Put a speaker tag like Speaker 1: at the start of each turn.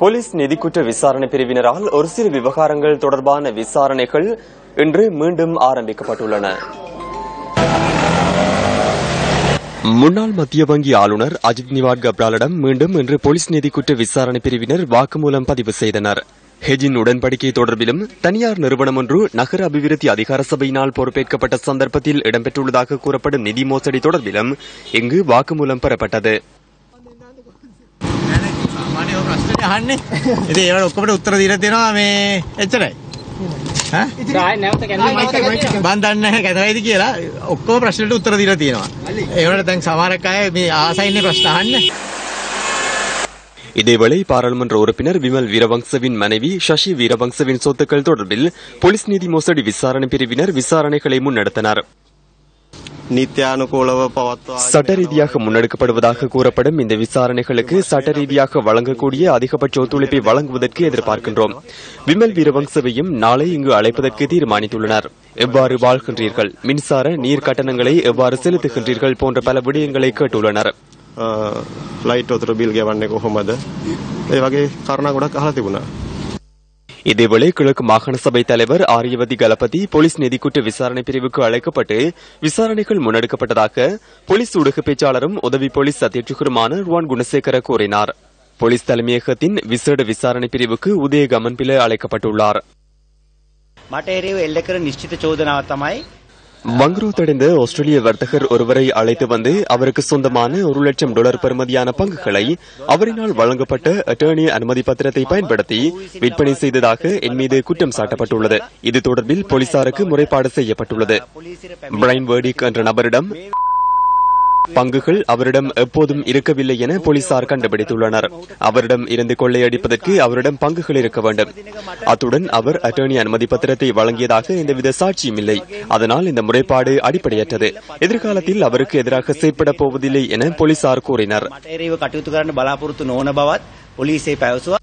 Speaker 1: Police நிதிக்குற்ற விசாரணை பிரிவினரால் ஒரு சில விவகாரங்கள் தொடர்பான விசாரணைகள் இன்று மீண்டும் ஆரம்பிக்கப்பட்டுள்ளன. முன்னாள் மத்திய வங்கி ஆளுநர் அஜித் நிவாட் கப்ராலிடம் மீண்டும் இன்று போலீஸ் நிதிக்குற்ற விசாரணை பிரிவினர் வாக்குமூலம் பதிவு செய்தனர். ஹெஜின் உடன்படிக்கை தொடர்பிலும் தனியார் நிறுவனம் ஒன்று நகர அபிவிருத்தி அதிகார சபையினால் பொறுப்பேற்கப்பட்ட சந்தர்ப்பத்தில் இடம்பெற்றுள்ளதாக கூறப்படும் நிதி மோசடி தொடர்பிலும் இங்கு வாக்குமூலம் பெறப்பட்டது.
Speaker 2: අහන්නේ. ඉතින් ඒවට ඔක්කොමට උත්තර දීලා තියෙනවා මේ එච්චරයි. ඈ? මම දන්නේ නැහැ කතරයිද කියලා. ඔක්කොම ප්‍රශ්නෙට උත්තර දීලා තියෙනවා. ඒවට දැන් සමහරක් අය මේ ආසයින්නේ ප්‍රශ්න අහන්න.
Speaker 1: இதேவேளை பாராளுமன்ற உறுப்பினர் விமல் வீரவங்சவின் மனைவி சசி வீரவங்சவின் சொத்துக்கள் தொடர்பில் போலீஸ் நீதி மோசடி விசாரணை பிரிவினர் விசாரணைகளை முன்னெடுத்தனர்
Speaker 3: නිත්‍යානුකූලව පවත්වා
Speaker 1: சட்ட ரீதியாக முன்னெடுக்கப்படுவதாக கூறப்படும் இந்த விசாரணைகளுக்கு சட்ட ரீதியாக வழங்கக்கூடிய அதிகபட்ச ஒத்துழைப்பை வழங்குவதற்கு எதிர்பார்க்கின்றோம் விமல் வீரவங்சவையும் நாளை இங்கு அழைப்பதற்கு தீர்மானித்துள்ளனர் எவ்வாறு வாழ்கின்றீர்கள் மின்சார நீர் கட்டணங்களை எவ்வாறு செலுத்துகின்றீர்கள் போன்ற பல விடயங்களை கேட்டுள்ளனர்
Speaker 3: ලයිට් ඔතුර බිල් ගෙවන්නේ කොහොමද ඒ වගේ කරුණා ගොඩක් අහලා තිබුණා
Speaker 1: இதேவேளை கிழக்கு மாகாண சபை தலைவர் ஆரியவதி கலபதி போலீஸ் நிதிக்குற்ற விசாரணை பிரிவுக்கு அழைக்கப்பட்டு விசாரணைகள் முன்னெடுக்கப்பட்டதாக போலீஸ் ஊடக பேச்சாளரும் உதவி போலீஸ் அத்தியட்சகருமான ருவான் குணசேகர கூறினார் போலீஸ் தலைமையகத்தின் விசேட விசாரணை பிரிவுக்கு உதய கமன்பில அழைக்கப்பட்டுள்ளார்
Speaker 4: මට එරෙහිව එල්ල කර නිශ්චිත චෝදනාව තමයි
Speaker 1: வங்குரோத்தடைந்த ஆஸ்திரேலிய வர்த்தகர் ஒருவரை அழைத்து வந்து அவருக்கு சொந்தமான ஒரு லட்சம் டாலர் பெறுமதியான பங்குகளை அவரினால் வழங்கப்பட்ட அட்டர்னி அனுமதி பத்திரத்தை பயன்படுத்தி விற்பனை செய்ததாக என் மீது குற்றம் சாட்டப்பட்டுள்ளது. இது தொடர்பில் போலீசாருக்கு முறைப்பாடு செய்யப்பட்டுள்ளது. பிரைன் வேர்டிக் என்ற நபரிடம் பங்குகள் அவரிடம் எப்போதும் இருக்கவில்லை என போலீசார் கண்டுபிடித்துள்ளனர். அவரிடம் இருந்து கொள்ளையடிப்பதற்கு அவரிடம் பங்குகள் இருக்க வேண்டும். அத்துடன் அவர் அட்டர்னி அனுமதி பத்திரத்தை வழங்கியதாக எந்தவித சாட்சியும் இல்லை. அதனால் இந்த முறைப்பாடு அடிப்படையற்றது. எதிர்காலத்தில் அவருக்கு எதிராக செயற்பட போவதில்லை என போலீசார் கூறினர்.
Speaker 4: මට